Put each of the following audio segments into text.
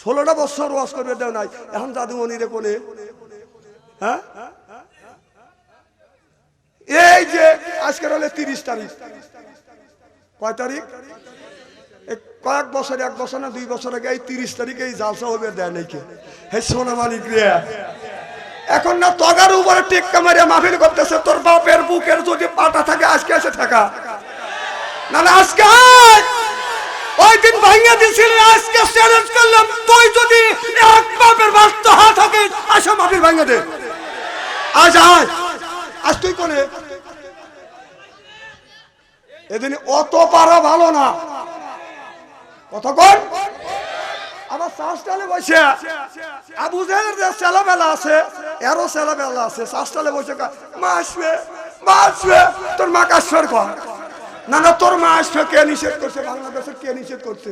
ষোলোটা বছর ওয়াশ করবে, দেও নাই। এখন দাদু মনিরে কোনে? হ্যাঁ? এই যে, আজকের হলে তিরিশ তারিখ। কয় তারিখ? কয়েক বছর, এক বছর না দুই বছর আগে এই তিরিশ তারিখে এই জালসা হবে দেয় নাকি হে সোনা মালিক রে। এখন না তগার উপরে টেক্কা মারিয়া মাফিল করতেছে, তোর বাপের বুকের যদি পাটা থাকে, আজকে এসে থাকা। না আজকে। ওই দিন ভাঙিয়ে দিয়েছিল, আজকে চ্যালেঞ্জ করলাম। তুই যদি এক বাপের বাস্ত হাত থাকে, আসো মাফিল ভাঙিয়ে দে। আজ আয়। আজ তুই কোনে? এদিন অত পারা ভালো না। কতক্ষণ আমার শ্বাসটালে বসে। আবু জাহের যে ছেলেবেলা আছে, এরও ছেলেবেলা আছে। শ্বাসটালে বসে মা আসবে মা আসবে, তোর মা কাশ্বর কর না না, তোর মা আসবে কে নিষেধ করছে? বাংলাদেশের কে নিষেধ করছে?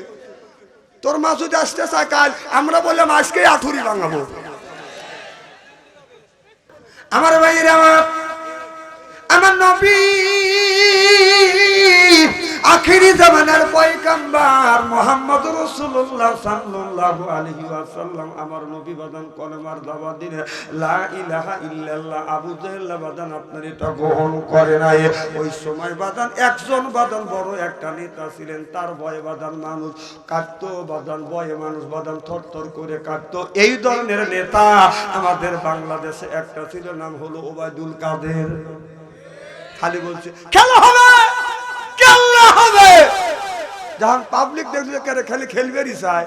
তোর মা যদি আসতে চায়, কাল আমরা বললাম আজকে আঠুরি ভাঙাবো। আমার ভাইয়েরা আমার নবী আখিরি জামানার পয়গাম্বার মোহাম্মদ রাসূলুল্লাহ সাল্লাল্লাহু আলাইহি ওয়াসাল্লাম, আমার নবী বাদান কলেমার দাওয়াত দিলে, লা ইলাহা ইল্লাল্লাহ, আবু জাহেল বাদান আপনার এটা গ্রহণ করে নাই। ওই সময় বাদান, একজন বাদান বড় একটা নেতা ছিলেন, তার ভয়ে বাদান মানুষ কাটতো বাদান ভয়ে মানুষ বাদান থরথর করে কাটতো এই ধরনের নেতা আমাদের বাংলাদেশে একটা ছিল, নাম হলো ওবায়দুল কাদের। খালি বলছে, খেলা হবে! যখন পাবলিক দেখলে কেন খালি খেলবেরই চায়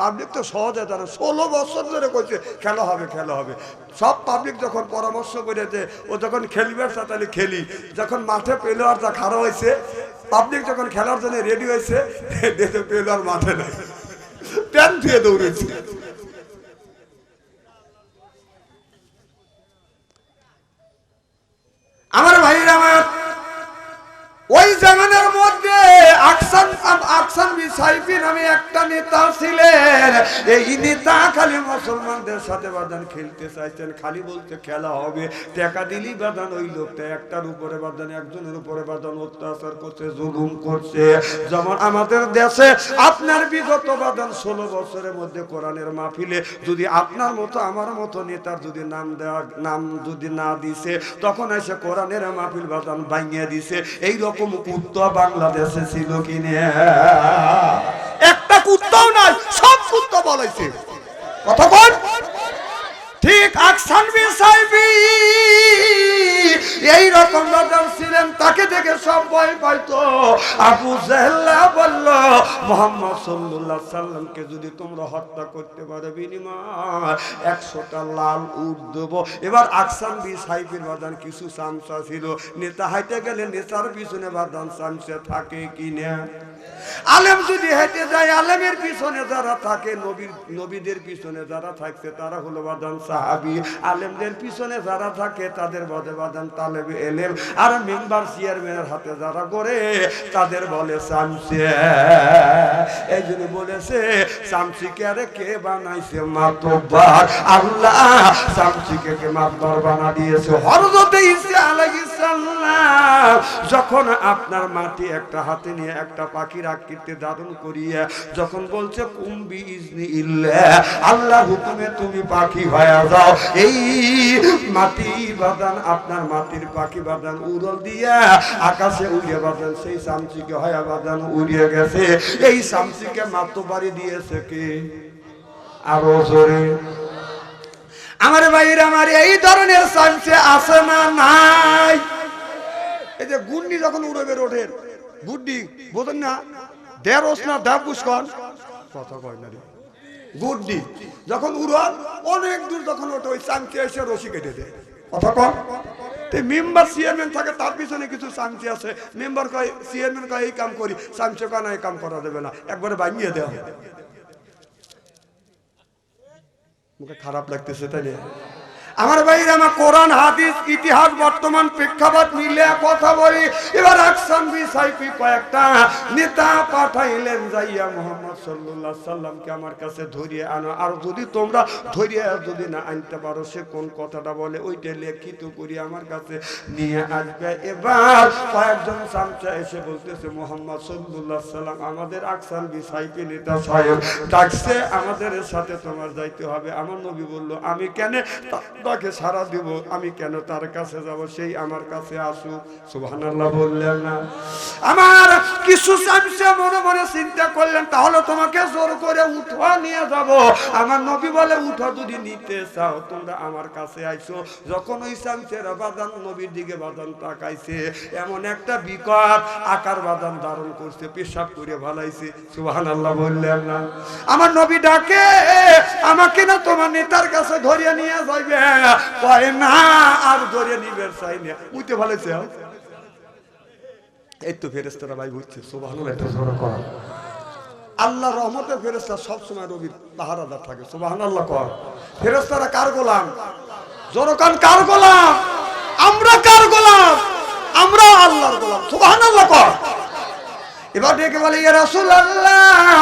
পাবলিক তো সহজে জানে ষোলো বছর ধরে কইছে, খেলা হবে খেলা হবে। সব পাবলিক যখন পরামর্শ করেছে, ও যখন খেলবে তাহলে খেলি। যখন মাঠে প্লেয়ার যা খারাপ হয়েছে পাবলিক যখন খেলার জন্য রেডি হয়েছে দেখে প্লেয়ার মাঠে নাই। প্যান ধুয়ে দৌড়েছে। আমার ভাইরা আমার ওই জামানার মধ্যে আকসান একটা নেতা ছিলেন। এই নেতা খালি মুসলমানদের সাথে বাদান খেলতে চাইছেন খালি বলতে খেলা হবে, টাকা দিলি বাদান ওই লোকটা, একটার উপরে বাদান, একজনের উপরে বাদান, অত্যাচার করছে, জুলুম করছে। যেমন আমাদের দেশে আপনার বিগত বাদান ষোলো বছরের মধ্যে কোরআনের মাহফিলে যদি আপনার মতো, আমার মতো নেতার যদি নাম দেওয়া নাম যদি না দিছে, তখন এসে কোরআনের মাহফিল বাদান ভাঙিয়ে দিছে। এই রকম কুত্তা বাংলাদেশে ছিল কিনে। একটা কুত্তাও নাই সব কুত্তা বলাইছে। কতক্ষণ ঠিক আকসান সাহেবি এই রকম রাজার ছিলেন, তাকে দেখে সব ভয় পাইতো। আবু জাহেল্লা বলল, মোহাম্মদ সাল্লাল্লাহু সাল্লামকে যদি তোমরা হত্যা করতে পারো বিনিময়, একশোটা লাল উট দেবো। এবার আকসান বি সাহেবের বাদান কিছু চামচা ছিল। নেতা হাইতে গেলে নেতার পিছনে বাদান চামচা থাকে কিনা? আলেম যদি হেঁটে যায়, আলেমের পিছনে যারা থাকে নবীর নবীদের পিছনে যারা থাকছে, তারা হলো বাদান সাহাবি। আলেমদের পিছনে যারা থাকে, তাদের বদে বাদান তালেবে এলেম। আর মেম্বার চেয়ারম্যানের হাতে যারা করে, তাদের বলে সামসে এই জন্য বলেছে সামসিকে আরে কে বানাইছে মাতবার আল্লাহ সামসিকে কে মাতবার বানা দিয়েছে। হরজতে ইসা আলাইহিস সালাম, যখন আপনার মাটি একটা হাতে নিয়ে একটা পাখির আকৃতি ধারণ করিয়া যখন বলছে কুম্বি ইজনি ইল্লা আল্লাহ হুকুমে তুমি পাখি হয়ে যাও। এই মাটি বাদান, আপনার মাটির পাখি বাদান উড়ল দিয়া আকাশে উড়িয়ে বাদান, সেই সামচিকে হয়া বাদান উড়িয়ে গেছে। এই সামচিকে মাত্র বাড়ি দিয়েছে কি? আরও জোরে। আমার ভাইয়ের, আমার এই ধরনের সামচে আছে না নাই। এই যে গুন্ডি যখন উড়বে রোডের গুড্ডি বোঝেন না? দেড়স না ডাব পুষ্কর। কথা কয় না গুড্ডি যখন উড়ান অনেক দূর যখন ওঠে, ওই চাংচি এসে রশি কেটে দেয়। কথা কন। মেম্বার, চেয়ারম্যান থাকে, তার পিছনে কিছু চাংচি আছে। মেম্বার কয়, চেয়ারম্যান কয়, এই কাম করি। চাংচি কয়, না, এই কাম করা দেবে না। একবারে ভাঙিয়ে দেওয়া। মুখে খারাপ লাগতেছে, তাই না? আমার ভাইরা আমার কোরআন, হাদিস, ইতিহাস, বর্তমান প্রেক্ষাপট মিলে কথা বলি। এবার আকসাম বিসাইপি কয়েকটা নেতা পাঠাইলেন যাইয়া মোহাম্মদ সাল্লাল্লাহু সাল্লামকে আমার কাছে ধরিয়ে আনো। আর যদি তোমরা ধরিয়ে যদি না আনতে পারো, সে কোন কথাটা বলে, ওইটা লিখিত করি আমার কাছে নিয়ে আসবে। এবার কয়েকজন চামচা এসে বলতেছে, মোহাম্মদ সাল্লাল্লাহু সাল্লাম, আমাদের আকসাম বিসাইপি নেতা সাহেব ডাকছে, আমাদের সাথে তোমার যাইতে হবে। আমার নবী বলল, আমি কেন তাকে সারা দিব, আমি কেন তার কাছে যাব? সেই আমার কাছে আসুক সুবহানাল্লাহ বললেন না। আমার কিছু চামচা মনে মনে চিন্তা করলেন, তাহলে তোমাকে জোর করে উঠা নিয়ে যাব। আমার নবী বলে, উঠা যদি নিতে চাও, তোমরা আমার কাছে আইছো। যখন ওই চামচেরা বাদান নবীর দিকে বাদান তাকাইছে, এমন একটা বিকট আকার বাদান ধারণ করছে, পেশাব করে ভালাইছে। সুবহানাল্লাহ বললেন না। আমার নবী ডাকে, আমাকে না তোমার নেতার কাছে ধরিয়ে নিয়ে যাইবে আর চাই না। উইতে ভালাইছে এই তো ফেরেস্তারা ভাই বুঝছে আল্লাহ রহমতের ফেরেস্তা সবসময় রবির পাহারাদার থাকে, সুবহানাল্লাহ কর ফেরেস্তারা কার গোলাম? জনকান কার গোলাম? আমরা কার গোলাম? আমরা আল্লাহর গোলাম, সুবহানাল্লাহ কর এবার ডেকে বলে, ইয়া রাসূলুল্লাহ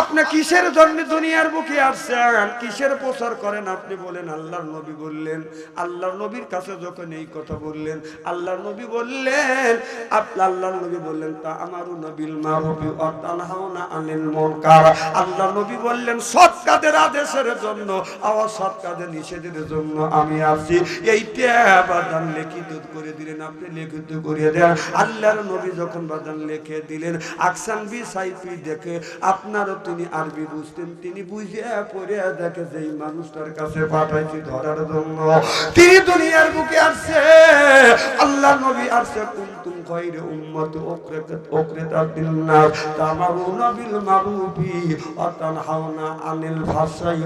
আপনি কিসের জন্য দুনিয়ার বুকে আসছেন? কিসের প্রচার করেন? আপনি বলেন, আল্লাহর নবী বললেন, আল্লাহর নবীর কাছে যখন এই কথা বললেন, আল্লাহর নবী বললেন আপনি আল্লাহর নবী বললেন, তা আমারও নবীল মারুফি অতানহাউনা আনিল মুনকার। আল্লাহর নবী বললেন সৎ কাজের আদেশের জন্য আওয়াজ সৎ কাজের নিষেধের জন্য আমি আসি এইটা বাদান লিখিত করে দিলেন, আপনি লিখিত করে দেন। আল্লাহর নবী যখন বাদান লিখে দিলেন, আকসান বি সাইফি দেখে আপনারও তিনি আরবি বুঝতেন, তিনি বুঝে পড়ে দেখে যে মানুষটার কাছে পাঠাইছি ধরার জন্য, তিনি দুনিয়ার বুকে আসছে, আল্লাহ নবী আসছে উম্মত উকরাত উকরাত নাস তামারুনা বিল মারুফি ওয়া তানহাউনা আনিল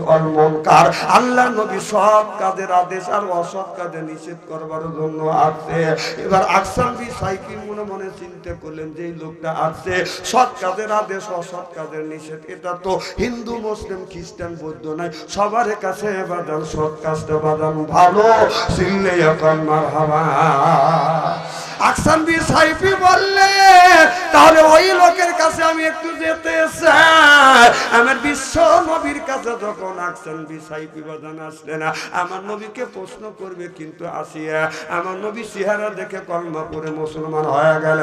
ওয়াল মুনকার, আল্লাহ নবী সৎ কাজের আদেশ আর অসৎ কাজে নিষেধ করবার জন্য আসছে। এবার আকসাম বি মনে মনে চিন্তা করলেন যে লোকটা আসছে, সৎ কাজের আদেশ, অসৎ কাজের নিষেধ এটা তো হিন্দু, মুসলিম, খ্রিস্টান, বৌদ্ধ নাই। সবার কাছে বাদাম, সৎ কাজটা বাদাম, ভালো। চিনলে এখন মার আকসান বি সাইফি বললে, তাহলে ওই লোকের কাছে আমি একটু যেতে চাই। আমার বিশ্ব নবীর কাছে যখন আকসান বি সাইফি বাদান আসলে না। আমার নবীকে প্রশ্ন করবে কিন্তু আসিয়া, আমার নবী চেহারা দেখে কলমা পরে মুসলমান হয়ে গেল।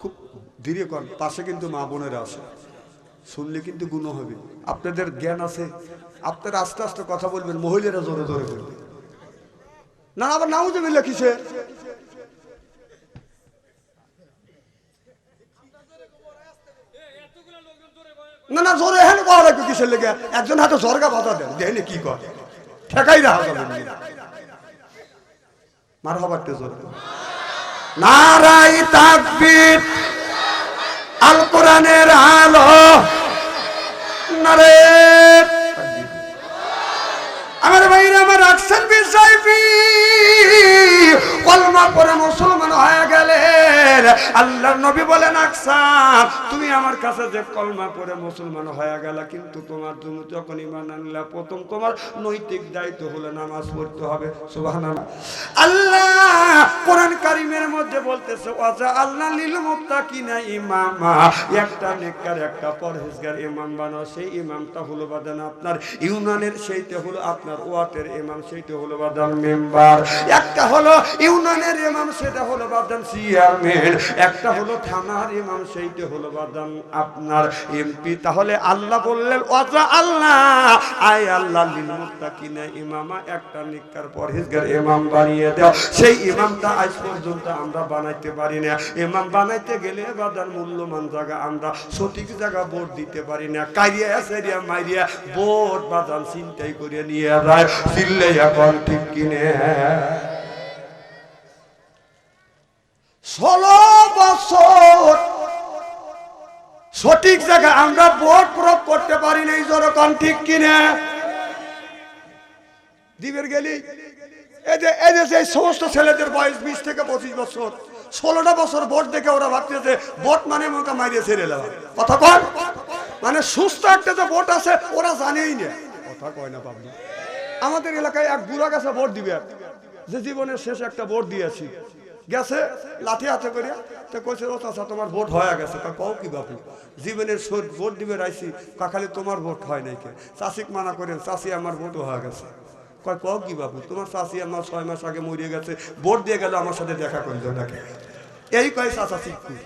খুব ধীরে কর, পাশে কিন্তু মা বোনেরা আছে। শুনলে কিন্তু গুণ হবে। আপনাদের জ্ঞান আছে। আপনারা আস্তে আস্তে কথা বলবেন, মহিলারা জোরে জোরে বলবে। না আবার নাও দেবে কিসে না না, জোরে হেন কিসের লেগে? একজন হাতে জরগা বাধা দেন কি কর। ঠেকাই যাবে মার হবার নারাই তাকবীর, আল কোরআনের আলো। নারে আমার ভাইরা আমার আকসান বিসাইফি গেলেন আল্লাহর নবী বলেন আকসান তুমি আমার কাছে যে কলমা পরে মুসলমান হয়ে গেল, কিন্তু তোমার তুমি যখন ইমান আনলা, প্রথম তোমার নৈতিক দায়িত্ব হলো নামাজ পড়তে হবে। সুবহানাল্লাহ। আল্লাহ কোরআন কারিমের মধ্যে বলতেছে, ওয়াজা আল্লাহ লিল মুত্তাকিনা ইমামা। একটা নেককার, একটা পরহেজগার ইমাম বানাও, সেই ইমামটা হলো বাদান আপনার ইউনানের, সেইটা হলো আপনার ওয়াতের ইমাম, সেইটা হলো বাদান মেম্বার। একটা হলো ইউনানের ইমাম, সেটা হলো বাদান চেয়ারম্যান। একটা হলো থানার ইমাম সেইটা হলো বাদান আপনার এমপি তাহলে আল্লাহ বললেন ওয়াজা আল্লাহ, আয় আল্লাহ লিল মুত্তাকিনা ইমামা, একটা নেককার পরহেজগার ইমাম বানিয়ে দাও। সেই ইমামটা আজ পর্যন্ত আমরা বানাইতে পারি না। ইমাম বানাইতে গেলে বাদার মূল্যবান জায়গা আমরা সঠিক জায়গা ভোট দিতে পারি না। কারিয়া সেরিয়া মারিয়া ভোট বাদান চিন্তাই করে নিয়ে যায়। চিল্লে এখন ঠিক কিনে? ষোলো বছর। সঠিক জায়গায় আমরা ভোট প্রয়োগ করতে পারি না এই জনগণ ঠিক কিনে? দিবের গেলি? সমস্ত ছেলেদের বয়স বিশ থেকে পঁচিশ বছর। ষোলোটা বছর ভোট দেখে ওরা ভাবতেছে, ভোট মানে মোকা মারিয়ে ছেড়ে দেওয়া। কথা কন? মানে সুস্থ একটা যে ভোট আছে, ওরা জানেই না। কথা কয় না পাবলিক। আমাদের এলাকায় এক বুড়া গেছে ভোট দিবে। যে জীবনের শেষ একটা ভোট দিয়েছি। গেছে, লাঠি হাতে করে তো কইছে, ও চাচা, তোমার ভোট হয়ে গেছে। তা কও কি বাপু? জীবনের শোধ ভোট দিবে রাইছি কা খালি তোমার ভোট হয় নাই কে? চাষিক মানা করেন চাষি আমার ভোটও হয়ে গেছে। কয়, কও কি বাপু? তোমার চাষি আমার ছয় মাস আগে মরিয়ে গেছে, ভোট দিয়ে গেল আমার সাথে দেখা করিল নাকি? এই কয় চাচা চিকুন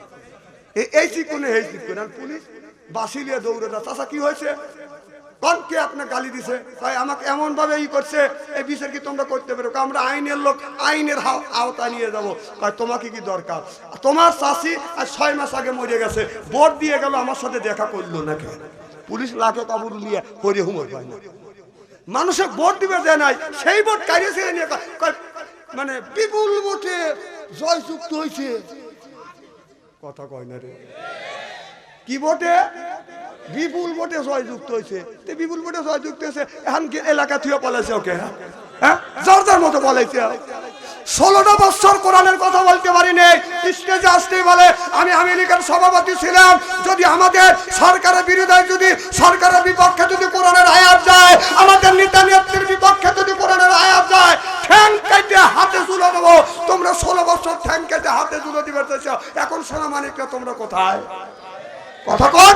এই চিকুনে, এই চিকুন। আর পুলিশ বাসিলিয়ে দৌড়ে যা চাচা, কি হয়েছে? কোন কে আপনার গালি দিছে? তাই আমাকে এমন ভাবে ই করছে, এই বিচার কি তোমরা করতে পারো? আমরা আইনের লোক, আইনের আওতায় নিয়ে যাব। তাই তোমাকে কি দরকার? তোমার চাষি আর ছয় মাস আগে মরে গেছে। ভোট দিয়ে গেল, আমার সাথে দেখা করল না নাকি পুলিশ লাখে কাবুর নিয়ে হরি হুমর পায় না। মানুষের ভোট দিবে যে নাই। সেই ভোট কারিয়েছে মানে বিপুল ভোটে জয়যুক্ত হয়েছে কথা কয় না রে। কি ভোটে? বিপুল ভোটে জয়যুক্ত হয়েছে বিপুল ভোটে জয়যুক্ত হয়েছে এখন কি এলাকা থুয়ে পালাইছে ওকে হ্যাঁ? যার যার মতো পালাইছে। ষোলোটা বছর কোরআনের কথা বলতে পারি নেই, স্টেজে আসতেই বলে, আমি আমেরিকার সভাপতি ছিলাম, যদি আমাদের সরকারের বিরুদ্ধে যদি, সরকারের বিপক্ষে যদি কোরআনের আয়াত যায়, আমাদের নেতা নেত্রীর বিপক্ষে যদি কোরআনের আয়াত যায়, ঠ্যাং কেটে হাতে তুলে দেবো। তোমরা ষোলো বছর ঠ্যাং কেটে হাতে তুলে দিবে এখন সোনা মানিকটা তোমরা কোথায়? কথা কর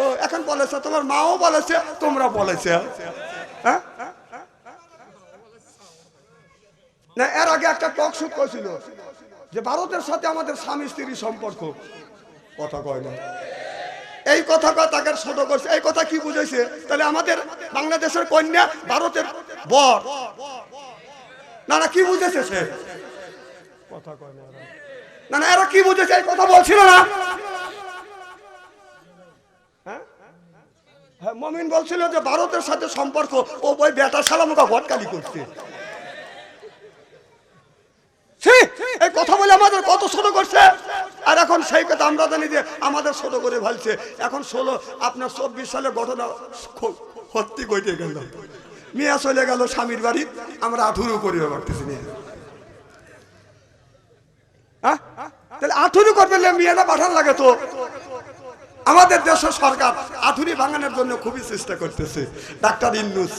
ও, এখন বলেছে, তোমার মাও বলেছে, তোমরা বলেছে। হ্যাঁ? না, এর আগে একটা টক শুট করেছিল যে ভারতের সাথে আমাদের স্বামী স্ত্রী সম্পর্ক। কথা কয় না। এই কথা তাকে ছোট করছে। এই কথা কি বুঝেছে তাহলে আমাদের বাংলাদেশের কন্যা ভারতের বর। না না, কি বুঝেছে সে? কথা কয় না না এরা কি বুঝেছে এই কথা বলছিল না হ্যাঁ হ্যাঁ, মমিন বলছিল যে ভারতের সাথে সম্পর্ক ও ওই বেটা সালামকা ভটকালি করছে। এই কথা বলে আমাদের কত ছোট করছে? আর এখন সেই কথা আমরা জানি যে আমাদের ছোট করে ফেলছে এখন ষোলো আপনার চব্বিশ সালে ঘটনা সত্যি কইতে গেল। মিয়া চলে গেল স্বামীর বাড়ি আমরা আঠুরু করিবে পারতেছি না হ্যাঁ? তাহলে আঠুরু করবে মেয়েটা পাঠান লাগে তো। আমাদের দেশের সরকার আধুনিক ভাঙানোর জন্য খুবই চেষ্টা করতেছে ডাক্তার ইন্নুস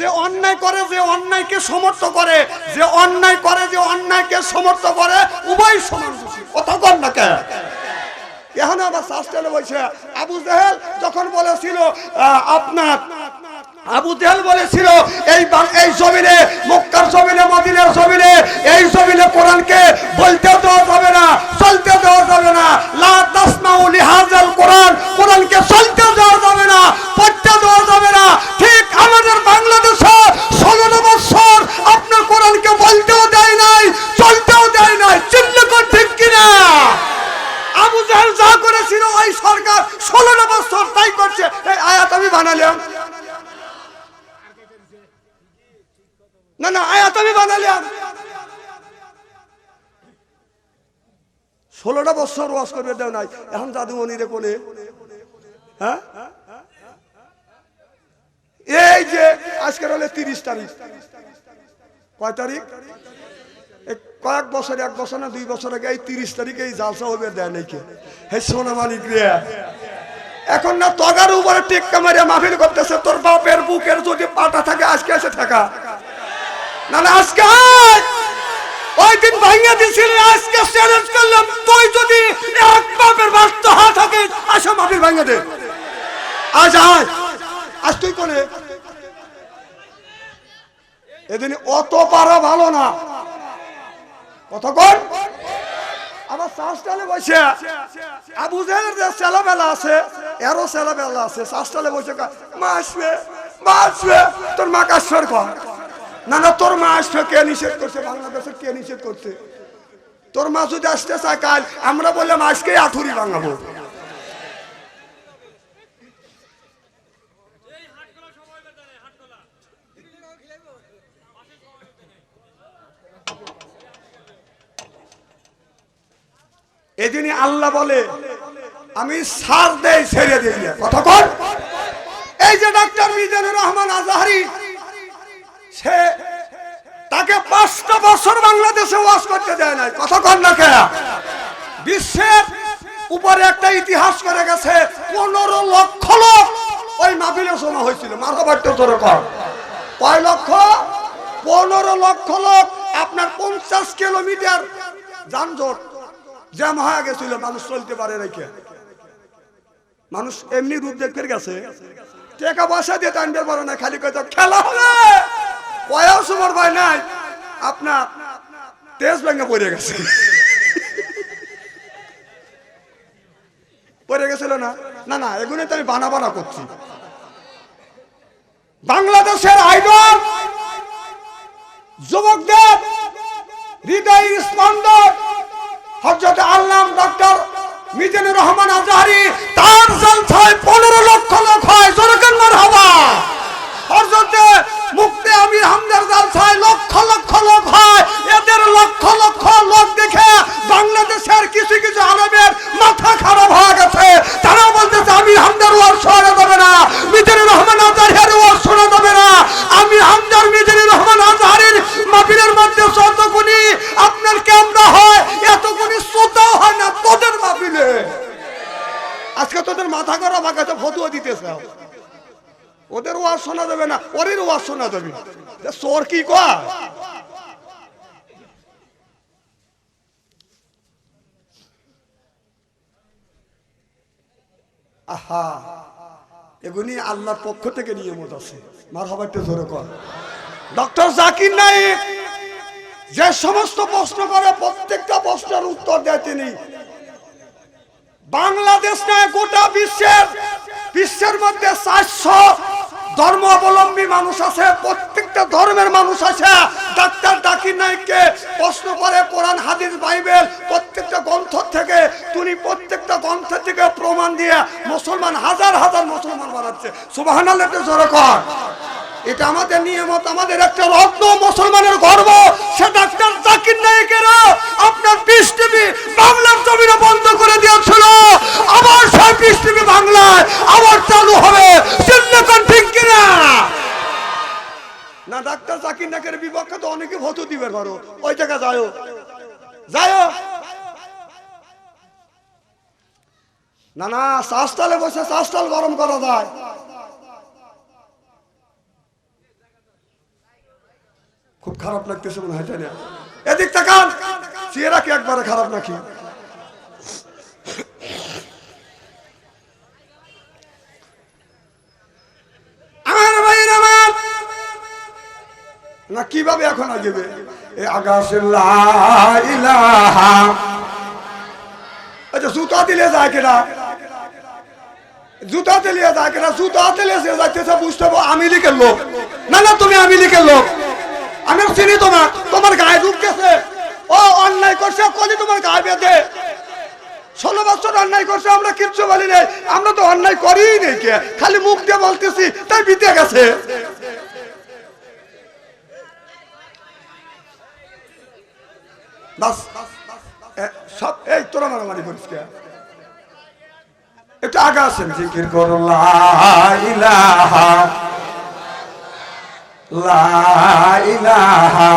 যে অন্যায় করে, যে অন্যায়কে সমর্থ করে, যে অন্যায় করে, যে অন্যায়কে সমর্থ করে, উভয় সমান। কথা না কে এখন আবার শাস্ত্রে বলছে আবু জাহেল যখন বলেছিল আপনার আবু জাহেল বলেছিল, এই এই জমিনে, মক্কার জমিনে, মদিনার জমিনে, এই জমিনে কোরআনকে বলতে দেওয়া যাবে না, চলতে দেওয়া যাবে না। লা চলতে না, পড়তে যাবে না। ঠিক আমাদের আপনার বলতেও দেয় চলতেও দেয় ঠিক আবু যা করেছিল, ওই সরকার ষোলো বছর তাই করছে। এই আয়াত আমি বানালাম। না না, আয়াত আমি বানালাম ষোলোটা বছর ওয়াশ করবে, দেও নাই। এখন দাদু মনিরে কোনে হ্যাঁ? এই যে, আজকের হলে তিরিশ তারিখ। কয় তারিখ? কয়েক বছর, এক বছর না, দুই বছর আগে এই তিরিশ তারিখে এই জালসা হবে দেয় নাকি হে সোনা মালিক রে। এখন না তগার উপরে টেক্কা মারিয়া মাফিল করতেছে, তোর বাপের বুকের যদি পাটা থাকে, আজকে এসে থাকা। না না, আজকে। ওই দিন ভাঙিয়ে দিয়েছিলি, আজকে চ্যালেঞ্জ করলাম। তুই যদি এক বাপের বাস্ত হাত থাকে আসো মাফিল ভাঙিয়ে দে। আজ আয়। আজ তুই কোনে? এদিন অত পারা ভালো না। কতক্ষণ আমার শ্বাসটালে বসে। আবু জাহেলের যে ছেলেবেলা আছে, এরও ছেলেবেলা আছে শ্বাসটালে বসে মা আসবে মা আসবে, তোর মা কাশ্বর কর না না তোর মা আসবে কে নিষেধ করছে? বাংলাদেশের কে নিষেধ করছে? তোর মা যদি আসতে চায় কাল, আমরা বললাম আজকে আঠুরি ভাঙাবো। এদিনই আল্লাহ বলে, আমি সার দেয় ছেড়ে দিই কথা কর এই যে ডাক্তার মিজানুর রহমান আজহারি সে তাকে পাঁচটা বছর বাংলাদেশে ওয়াজ করতে দেয় নাই। কথা কন না কে বিশ্বের উপরে একটা ইতিহাস করে গেছে, পনেরো লক্ষ লোক ওই মাহফিলে সময় হয়েছিল। মাথাবাট্য তোর কর। কয় লক্ষ? পনেরো লক্ষ লোক আপনার পঞ্চাশ কিলোমিটার যানজট জ্যাম হয়ে গেছিল, মানুষ চলতে পারে রেখে মানুষ এমনি রূপ দেখতে গেছে। টাকা পয়সা দিয়ে টানতে পারে না খালি কত খেলা হবে। ভাই নাই, আপনার তেজ ভেঙে পড়ে গেছে। পড়ে গেছিল না? না না এগুলো তো আমি বানা বানা করছি। বাংলাদেশের আইডল, যুবকদের হৃদয় স্পন্দন হজরত আল্লাম ডক্টর মিজানুর রহমান আজহারি, তার জলসায় পনেরো লক্ষ লোক হয় জনগণ মার হবা হজরতে মুক্তি আমির হামদার জলসায় লক্ষ লক্ষ লোক হয় এদের লক্ষ লক্ষ লোক দেখে বাংলাদেশের কিছু কিছু আলমের মাথা খারাপ হয়ে গেছে তারা বলতেছে আমির হামদার ওয়ার শোনা যাবে না মিজানুর রহমান আজহারির ওয়ার শোনা যাবে না আমির হামদার মিজানুর রহমান আজহারির মাহফিলের মধ্যে যতগুনি আপনার ক্যামেরা হয় এতগুনি শ্রোতাও হয় না তোদের মাহফিলে আজকে তোদের মাথা করা আমার কাছে ফতুয়া দিতেছে ওদের ওয়াজ শোনা যাবে না ওরের ওয়াজ শোনা যাবে কি কয়? আহা এগুলি আল্লাহর পক্ষ থেকে নিয়মত আছে। মার জোরে কর ডক্টর জাকির যে সমস্ত প্রশ্ন করে, প্রত্যেকটা প্রশ্নের উত্তর দেয় তিনি। বাংলাদেশ নয়, গোটা বিশ্বের বিশ্বের মধ্যে চারশো ধর্ম অবলম্বী মানুষ আছে, প্রত্যেকটা ধর্মের মানুষ আছে। ডাক্তার ডাকির নাইককে প্রশ্ন করে, কোরআন, হাদিস, বাইবেল, প্রত্যেকটা গ্রন্থ থেকে তুমি প্রত্যেকটা গ্রন্থ থেকে প্রমাণ দিয়ে মুসলমান, হাজার হাজার মুসলমান বানাচ্ছে। সুবাহ জোরে কর। এটা আমাদের নিয়মত, আমাদের একটা রত্ন মুসলমানের গর্ব, সে ডাক্তার জাকির নায়কেরা আপনার পিস বাংলার জমিনে বন্ধ করে দিয়েছিল। আবার সেই পিস বাংলায় আবার চালু হবে। না, ডাক্তার জাকির নায়কের বিপক্ষে তো অনেকে ভোট দিবে ধরো। ওই জায়গা যায়ও। যায়ও। না না, শ্বাসতালে বসে শ্বাসতাল গরম করা যায়। খুব খারাপ লাগতেছে মনে হয় এদিক তাকান! চেহারা একবারে খারাপ নাকি? না, কীভাবে এখন আগেবে আচ্ছা জুতা দিলে যায় কেনা জুতা দিলে যায় কেনা জুতা দিলে সে যাইতেছে, বুঝতে আমি লিখের লোক। না না, তুমি আমি লিখের লোক। আমি চিনি তোমার তোমার গায়ে ঢুকতেছে ও, অন্যায় করছে, কলি তোমার গায়ে বেঁধে। ষোলো বছর অন্যায় করছে, আমরা কিচ্ছু বলি নাই। আমরা তো অন্যায় করিই নেই কে? খালি মুখ দিয়ে বলতেছি, তাই বিতে গেছে। সব, এই তোরা মারামারি করিস কে? একটু আগে আসেন, জিকির করো লা ইলাহা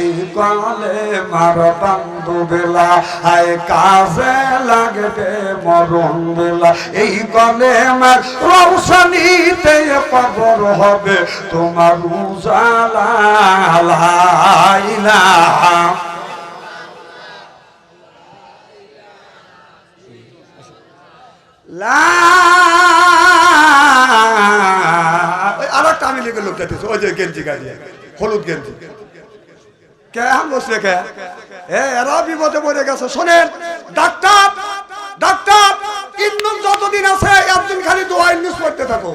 এই কালে মার বান্ধু বেলা, হায় কাজে লাগবে মরণ বেলা। এই কালে মার রৌশনীতে কবর হবে, তোমার উজালা লা ইলাহা। আর একটা লিখে লোক যাইতেছে। ওই যে গেঞ্জি গাড়ি হলুদ গেঞ্জি। কে হাম বসলে কে? এ, এরা বিপদে পড়ে গেছে। শোনেন, ডাক্তার ডাক্তার ইন্নুস যতদিন আছে, একদিন খালি দোয়া ইন্নুস করতে থাকো।